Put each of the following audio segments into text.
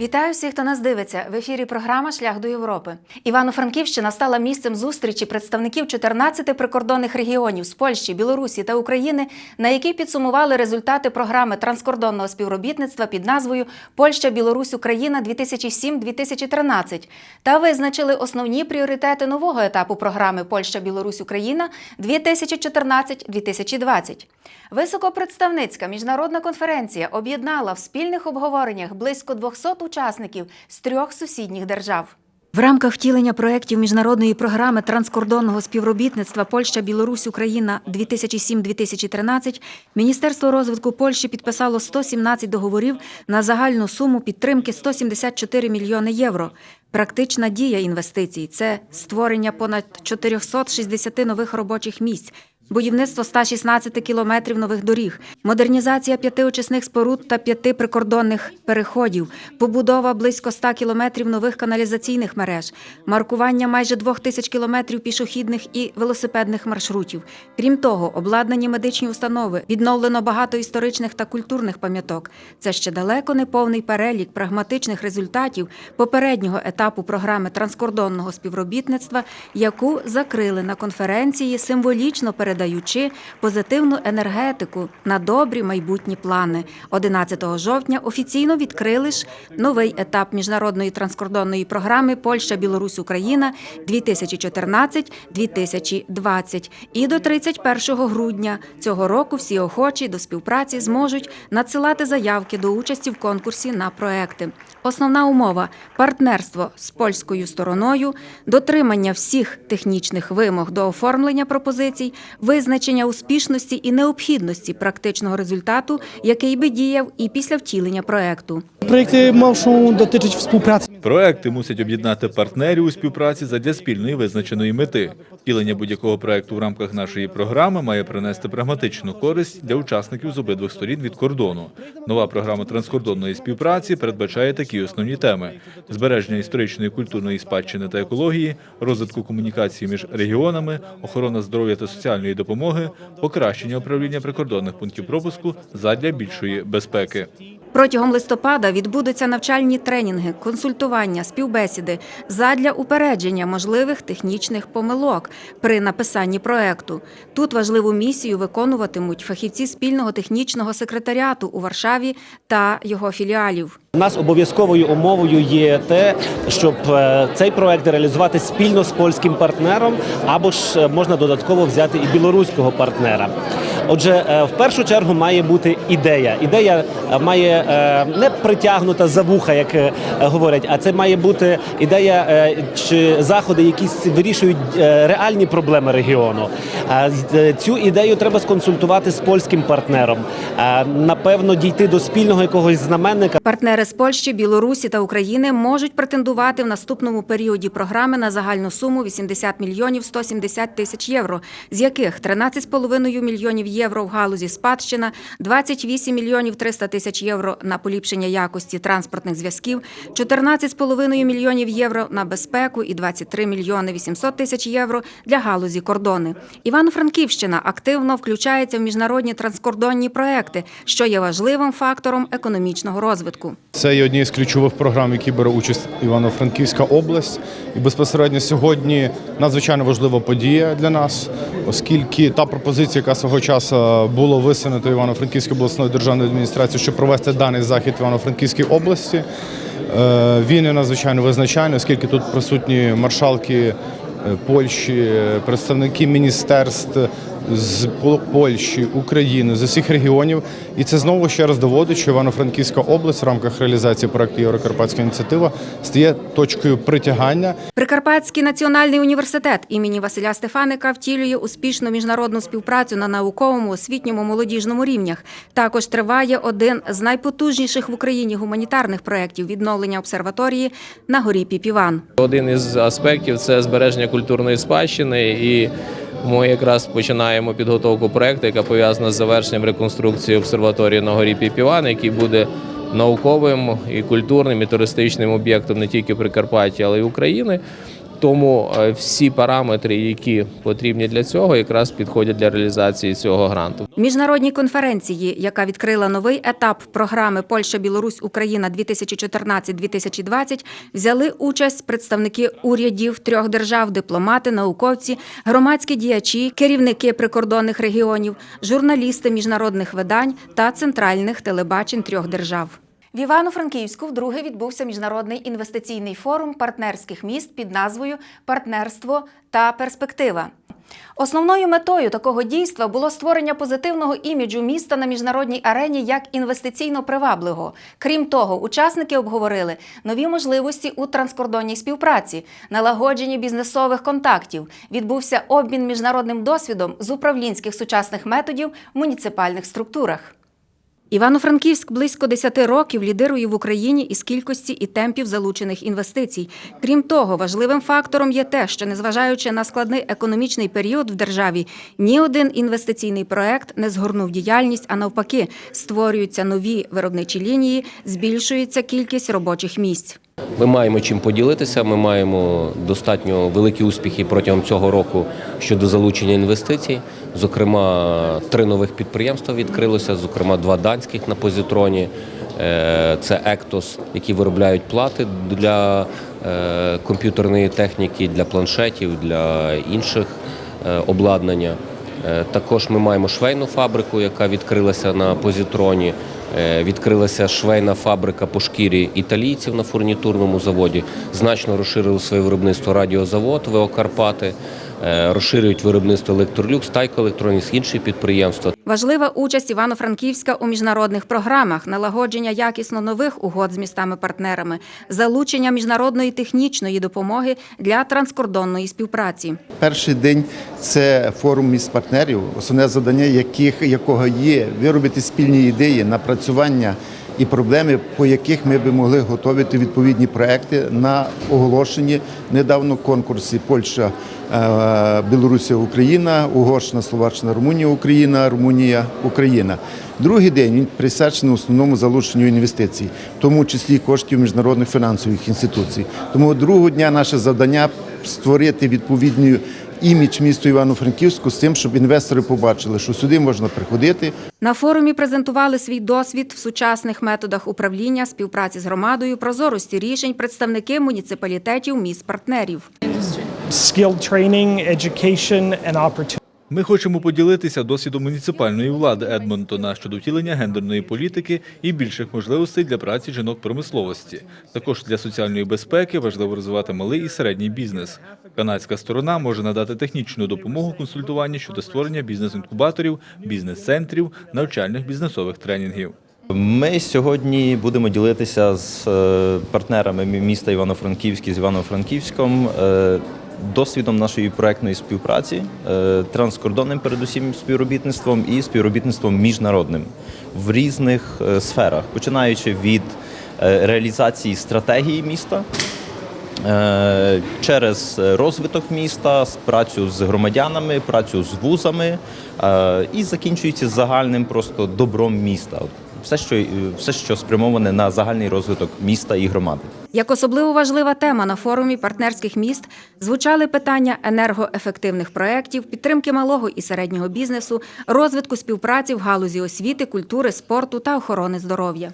Вітаю всіх, хто нас дивиться. В ефірі програма Шлях до Європи. Івано-Франківщина стала місцем зустрічі представників 14 прикордонних регіонів з Польщі, Білорусі та України, на якій підсумували результати програми транскордонного співробітництва під назвою Польща, Білорусь, Україна 2007-2013 та визначили основні пріоритети нового етапу програми Польща, Білорусь, Україна 2014-2020. Високопредставницька міжнародна конференція об'єднала в спільних обговореннях близько 200 учасників з трьох сусідніх держав. В рамках втілення проєктів міжнародної програми транскордонного співробітництва Польща, Білорусь, Україна 2007-2013 Міністерство розвитку Польщі підписало 117 договорів на загальну суму підтримки 174 мільйони євро. Практична дія інвестицій це створення понад 460 нових робочих місць. Будівництво 116 кілометрів нових доріг, модернізація п'яти очисних споруд та п'яти прикордонних переходів, побудова близько 100 кілометрів нових каналізаційних мереж, маркування майже двох тисяч кілометрів пішохідних і велосипедних маршрутів. Крім того, обладнані медичні установи, відновлено багато історичних та культурних пам'яток. Це ще далеко не повний перелік прагматичних результатів попереднього етапу програми транскордонного співробітництва, яку закрили на конференції, символічно передаючи позитивну енергетику на добрі майбутні плани. 11 жовтня офіційно відкрили ж новий етап міжнародної транскордонної програми Польща, Білорусь, Україна 2014-2020. І до 31 грудня цього року всі охочі до співпраці зможуть надсилати заявки до участі в конкурсі на проекти. Основна умова партнерство з польською стороною, дотримання всіх технічних вимог до оформлення пропозицій, визначення успішності і необхідності практичного результату, який би діяв і після втілення проекту. Projekty muszą дотичить współpracy Проекти мусять об'єднати партнерів у співпраці задля спільної визначеної мети. Втілення будь-якого проекту в рамках нашої програми має принести прагматичну користь для учасників з обидвих сторін від кордону. Нова програма транскордонної співпраці передбачає такі основні теми: збереження історичної культурної спадщини та екології, розвитку комунікації між регіонами, охорона здоров'я та соціальної допомоги, покращення управління прикордонних пунктів пропуску задля більшої безпеки. Протягом листопада відбудуться навчальні тренінги, консультування, співбесіди задля упередження можливих технічних помилок при написанні проекту. Тут важливу місію виконуватимуть фахівці спільного технічного секретаріату у Варшаві та його філіалів. У нас обов'язковою умовою є те, щоб е, цей проект реалізувати спільно з польським партнером, або ж е, можна додатково взяти і білоруського партнера. Отже, е, в першу чергу має бути ідея. Ідея е, має е, не притягнута за вуха, як говорять, а це має бути ідея чи заходи, які вирішують реальні проблеми регіону. Цю ідею треба сконсультувати з польським партнером. Напевно, дійти до спільного якогось знаменника. Партнери з Польщі, Білорусі та України можуть претендувати в наступному періоді програми на загальну суму 80 мільйонів 170 тисяч євро, з яких 13,5 мільйонів євро в галузі спадщина, 28 мільйонів 300 тисяч євро на поліпшення якості транспортних зв'язків, 14,5 мільйонів євро на безпеку і 23 мільйони 800 тисяч євро для галузі кордони. Івано-Франківщина активно включається в міжнародні транскордонні проекти, що є важливим фактором економічного розвитку. Це є однією з ключових програм, які бере участь Івано-Франківська область. І безпосередньо сьогодні надзвичайно важлива подія для нас, оскільки та пропозиція, яка свого часу була висунуто Івано-Франківською обласною державною адміністрацією, щоб провести даний захід в Івано-Франківській області, е, він є надзвичайно визначальний, оскільки тут присутні маршалки е, Польщі, е, представники міністерств з Польщі, України, з усіх регіонів. І це знову ще раз доводить, що Івано-Франківська область в рамках реалізації проекту Єврокарпатська ініціатива стає точкою притягання Прикарпатський національний університет імені Василя Стефаника втілює успішну міжнародну співпрацю на науковому, освітньому, молодіжному рівнях. Також триває один з найпотужніших в Україні гуманітарних проєктів відновлення обсерваторії на горі Піпіван. Один із аспектів це збереження культурної спадщини, і ми якраз починаємо підготовку проекту, яка пов'язана з завершенням реконструкції обсерваторії на горі Піпіван, який буде науковим і культурним і туристичним об'єктом не тільки Прикарпаття, але й України. Тому е, всі параметри, які потрібні для цього, якраз підходять для реалізації цього гранту. Міжнародній конференції, яка відкрила новий етап програми Польща, Білорусь, Україна 2014-2020, взяли участь представники урядів трьох держав, дипломати, науковці, громадські діячі, керівники прикордонних регіонів, журналісти міжнародних видань та центральних телебачень трьох держав. В Івано-Франківську вдруге відбувся міжнародний інвестиційний форум партнерських міст під назвою Партнерство та перспектива. Основною метою такого дійства було створення позитивного іміджу міста на міжнародній арені як інвестиційно привабливого. Крім того, учасники обговорили нові можливості у транскордонній співпраці, налагодженні бізнесових контактів. Відбувся обмін міжнародним досвідом з управлінських сучасних методів в муніципальних структурах. Івано-Франківськ близько 10 років лідирує в Україні із кількості і темпів залучених інвестицій. Крім того, важливим фактором є те, що незважаючи на складний економічний період в державі, ні один інвестиційний проект не згорнув діяльність, а навпаки, створюються нові виробничі лінії, збільшується кількість робочих місць. Ми маємо чим поділитися. Ми маємо достатньо великі успіхи протягом цього року щодо залучення інвестицій. Зокрема, три нових підприємства відкрилося, зокрема, два данських на позитроні. Е, Це Ектос, які виробляють плати для е, комп'ютерної техніки, для планшетів, для інших е, обладнання. Також ми маємо швейну фабрику, яка відкрилася на позитроні. Е, Відкрилася швейна фабрика по шкірі італійців на фурнітурному заводі. Значно розширили своє виробництво радіозавод ВО Карпати. Е, Розширюють виробництво Електролюкс, Тайко Електронікс, інші підприємства. Важлива участь Івано-Франківська у міжнародних програмах, налагодження якісно нових угод з містами-партнерами, залучення міжнародної технічної допомоги для транскордонної співпраці. Перший день це форум міст партнерів, основне завдання яких якого є виробити спільні ідеї, напрацювання і проблеми, по яких ми би могли готувати відповідні проекти на оголошенні недавно конкурсі Польща, е, Білорусія, Україна, Угорщина, Словаччина, Румунія, Україна, Румунія, Україна. Другий день він присвячений основному залученню інвестицій, в тому числі коштів міжнародних фінансових інституцій. Тому другого дня наше завдання створити відповідний імідж місту Івано-Франківську з тим, щоб інвестори побачили, що сюди можна приходити, На форумі презентували свій досвід в сучасних методах управління, співпраці з громадою, прозорості рішень представники муніципалітетів міст партнерів. Skilled training, education and opportunity. Ми хочемо поділитися досвідом муніципальної влади Едмонтона щодо втілення гендерної політики і більших можливостей для праці жінок промисловості. Також для соціальної безпеки важливо розвивати малий і середній бізнес. Канадська сторона може надати технічну допомогу консультування щодо створення бізнес-інкубаторів, бізнес-центрів, навчальних бізнесових тренінгів. Ми сьогодні будемо ділитися з е, партнерами міста Івано-Франківськ з Івано-Франківськом е, досвідом нашої проектної співпраці, е, транскордонним передусім співробітництвом і співробітництвом міжнародним в різних е, сферах, починаючи від е, реалізації стратегії міста. Через розвиток міста, працю з громадянами, працю з вузами і закінчується загальним просто добром міста. Все, що е, все, що спрямоване на загальний розвиток міста і громади. Як особливо важлива тема на форумі партнерських міст звучали питання енергоефективних проєктів, підтримки малого і середнього бізнесу, розвитку співпраці в галузі освіти, культури, спорту та охорони здоров'я.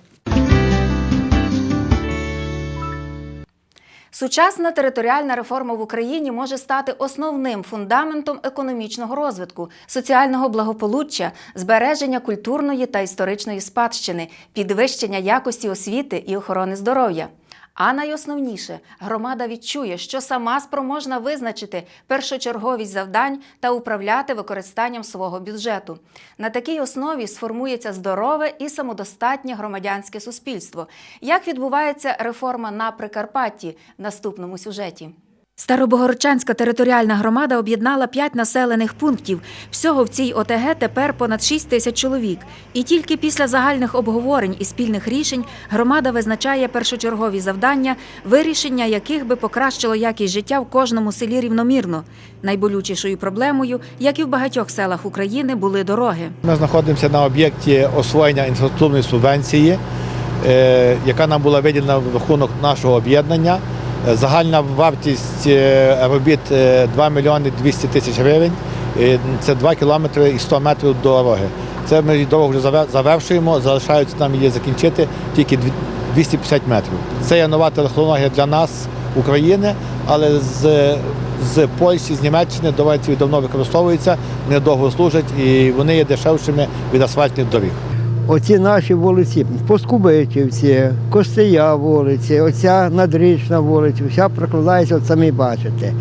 Сучасна територіальна реформа в Україні може стати основним фундаментом економічного розвитку, соціального благополуччя, збереження культурної та історичної спадщини, підвищення якості освіти і охорони здоров'я. А найосновніше, громада відчує, що сама спроможна визначити першочерговість завдань та управляти використанням свого бюджету. На такій основі сформується здорове і самодостатнє громадянське суспільство. Як відбувається реформа на Прикарпатті в наступному сюжеті? Старобогородчанська територіальна громада об'єднала п'ять населених пунктів. Всього в цій ОТГ тепер понад 6 тисяч чоловік. І тільки після загальних обговорень і спільних рішень громада визначає першочергові завдання, вирішення яких би покращило якість життя в кожному селі рівномірно. Найболючішою проблемою, як і в багатьох селах України, були дороги. Ми знаходимося на об'єкті освоєння інфраструктурної субвенції, е, яка нам була виділена в рахунок нашого об'єднання. Е, Загальна вартість е, робіт е, 2 мільйони 200 тисяч гривень. Е, Це 2 кілометри і 100 метрів дороги. Це ми дорогу вже завершуємо, залишається нам її закінчити тільки 250 метрів. Це є нова технологія для нас, України, але з, з Польщі, з Німеччини доводиться давно використовуються, вони довго служать і вони є дешевшими від асфальтних доріг. Оці наші вулиці, Поскубичівці, Костия вулиці, оця надрічна вулиця, вся прокладається, от самі бачите.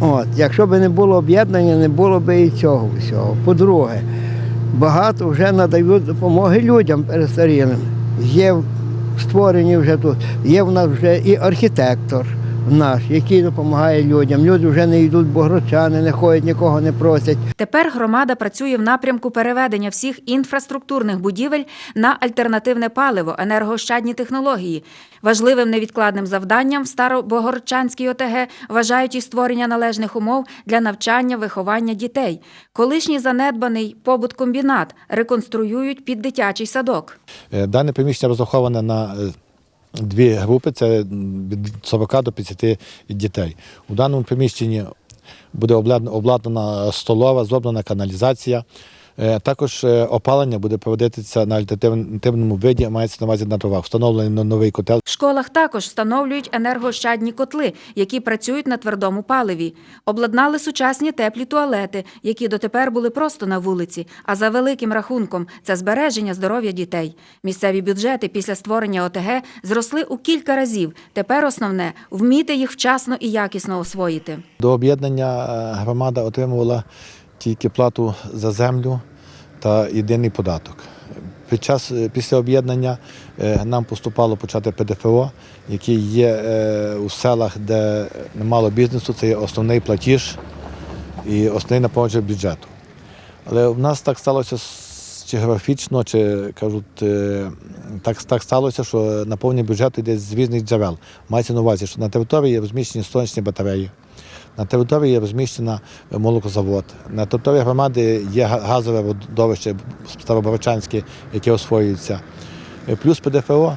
От, якщо б не було об'єднання, не було б і цього всього. По-друге, багато вже надають допомоги людям перестарілим. Є створені вже тут, є в нас вже і архітектор наш, який допомагає людям. Люди вже не йдуть богрочани, не ходять, нікого не просять. Тепер громада працює в напрямку переведення всіх інфраструктурних будівель на альтернативне паливо, енергоощадні технології. Важливим невідкладним завданням в Старобогорчанській ОТГ вважають і створення належних умов для навчання, виховання дітей. Колишній занедбаний побуткомбінат реконструюють під дитячий садок. Е, Дане приміщення розраховане на е, дві групи, це від 40 до 50 дітей. У даному приміщенні буде обладнана- столова, зроблена каналізація. Е, Також е, опалення буде проводитися на альтернативному виді, мається на увазі на дровах. Встановлений новий котел. В школах також встановлюють енергоощадні котли, які працюють на твердому паливі. Обладнали сучасні теплі туалети, які дотепер були просто на вулиці. А за великим рахунком це збереження здоров'я дітей. Місцеві бюджети після створення ОТГ зросли у кілька разів. Тепер основне вміти їх вчасно і якісно освоїти. До об'єднання е, громада отримувала тільки плату за землю та єдиний податок. Під час е, після об'єднання е, нам поступало почати ПДФО, який є е, у селах, де немало бізнесу, це є основний платіж і основний наповнювач бюджету. Але в нас так сталося чи географічно, чи кажуть, так, так сталося, що наповнення бюджету йде з різних джерел. Мається на увазі, що на території розміщені сонячні батареї, на території розміщена молокозавод, на території громади є газове водовище Староборочанське, яке освоюється, е, плюс ПДФО.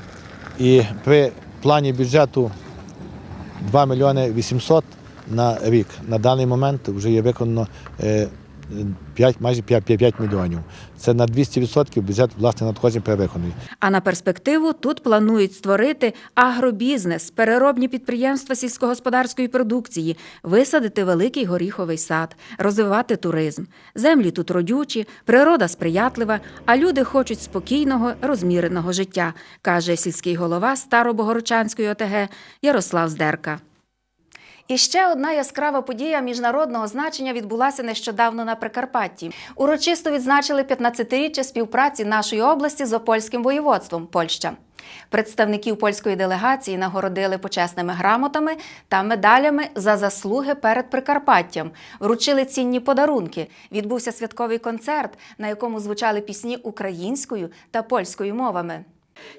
І при плані бюджету 2 мільйони 800 на рік. На даний момент вже є виконано е, 5, майже 5, 5 мільйонів. Це на 200% бюджет власне надходжень перевиконаний. А на перспективу тут планують створити агробізнес, переробні підприємства сільськогосподарської продукції, висадити великий горіховий сад, розвивати туризм. Землі тут родючі, природа сприятлива, а люди хочуть спокійного, розміреного життя, каже сільський голова Старобогородчанської ОТГ Ярослав Здерка. І ще одна яскрава подія міжнародного значення відбулася нещодавно на Прикарпатті. Урочисто відзначили 15-річчя співпраці нашої області з опольським воєводством Польща. Представників польської делегації нагородили почесними грамотами та медалями за заслуги перед Прикарпаттям. Вручили цінні подарунки. Відбувся святковий концерт, на якому звучали пісні українською та польською мовами.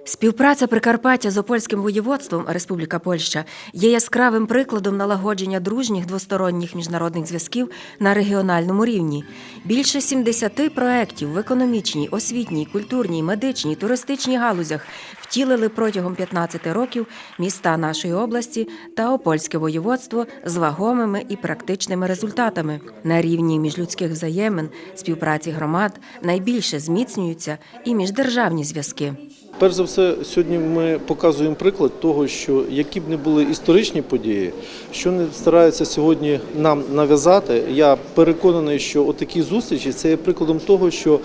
Співпраця Прикарпаття з опольським воєводством Республіка Польща є яскравим прикладом налагодження дружніх двосторонніх міжнародних зв'язків на регіональному рівні. Більше 70 проєктів в економічній, освітній, культурній, медичній, туристичній галузях втілили протягом 15 років міста нашої області та опольське воєводство з вагомими і практичними результатами. На рівні міжлюдських взаємин, співпраці громад найбільше зміцнюються і міждержавні зв'язки. Перш за все, сьогодні ми показуємо приклад того, що які б не були історичні події, що не стараються сьогодні нам нав'язати. Я переконаний, що отакі зустрічі це є прикладом того, що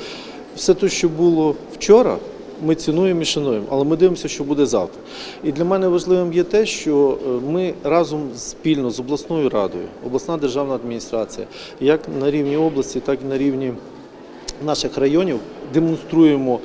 все те, що було вчора, ми цінуємо і шануємо, але ми дивимося, що буде завтра. І для мене важливим є те, що е, ми разом спільно з обласною радою, обласна державна адміністрація, як на рівні області, так і на рівні наших районів демонструємо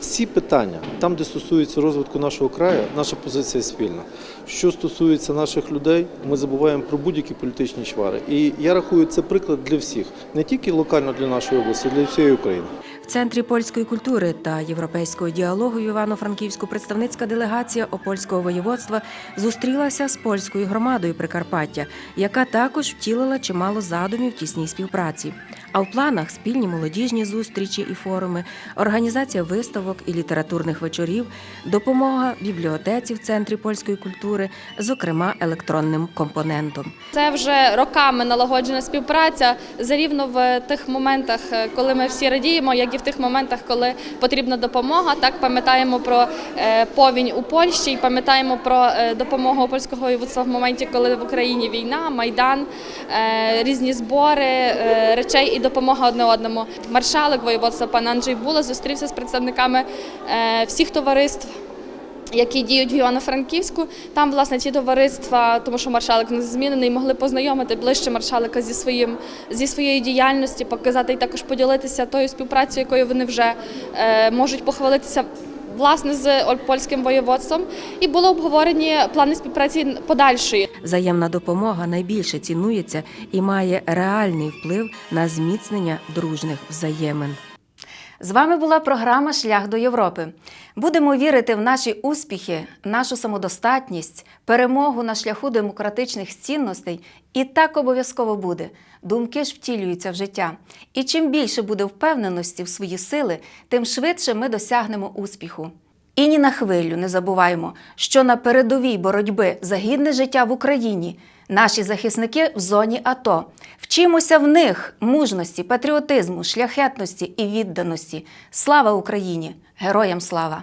всі питання, там, де стосується розвитку нашого краю, наша позиція спільна. Що стосується наших людей, ми забуваємо про будь-які політичні чвари. І я рахую, це приклад для всіх, не тільки локально для нашої області, для всієї України. В Центрі польської культури та європейського діалогу в Івано-Франківську представницька делегація Опольського воєводства зустрілася з польською громадою Прикарпаття, яка також втілила чимало задумів тісній співпраці. А в планах спільні молодіжні зустрічі і форуми, організація виставок і літературних вечорів, допомога бібліотеці в центрі польської культури, зокрема електронним компонентом. Це вже роками налагоджена співпраця зарівно в тих моментах, е, коли ми всі радіємо, як і в тих моментах, коли потрібна допомога. Так пам'ятаємо про е, повінь у Польщі і пам'ятаємо про е, допомогу польського воєводства в моменті, коли в Україні війна, майдан, різні збори речей допомога одне одному. Маршалик воєводства пан Анджей Була зустрівся з представниками е, всіх товариств які діють в Івано-Франківську. Там, власне, ті товариства, тому що маршалик не змінений, могли познайомити ближче маршалика зі своїм зі своєю діяльністю, показати і також поділитися тою співпрацею, якою вони вже е, можуть похвалитися. Власне, з польським воєводством і були обговорені плани співпраці подальшої. Взаємна допомога найбільше цінується і має реальний вплив на зміцнення дружних взаємин. З вами була програма Шлях до Європи. Будемо вірити в наші успіхи, нашу самодостатність, перемогу на шляху демократичних цінностей, і так обов'язково буде. Думки ж втілюються в життя. І чим більше буде впевненості в свої сили, тим швидше ми досягнемо успіху. І ні на хвилю не забуваємо, що на передовій боротьби за гідне життя в Україні наші захисники в зоні АТО. Вчимося в них мужності, патріотизму, шляхетності і відданості. Слава Україні! Героям слава!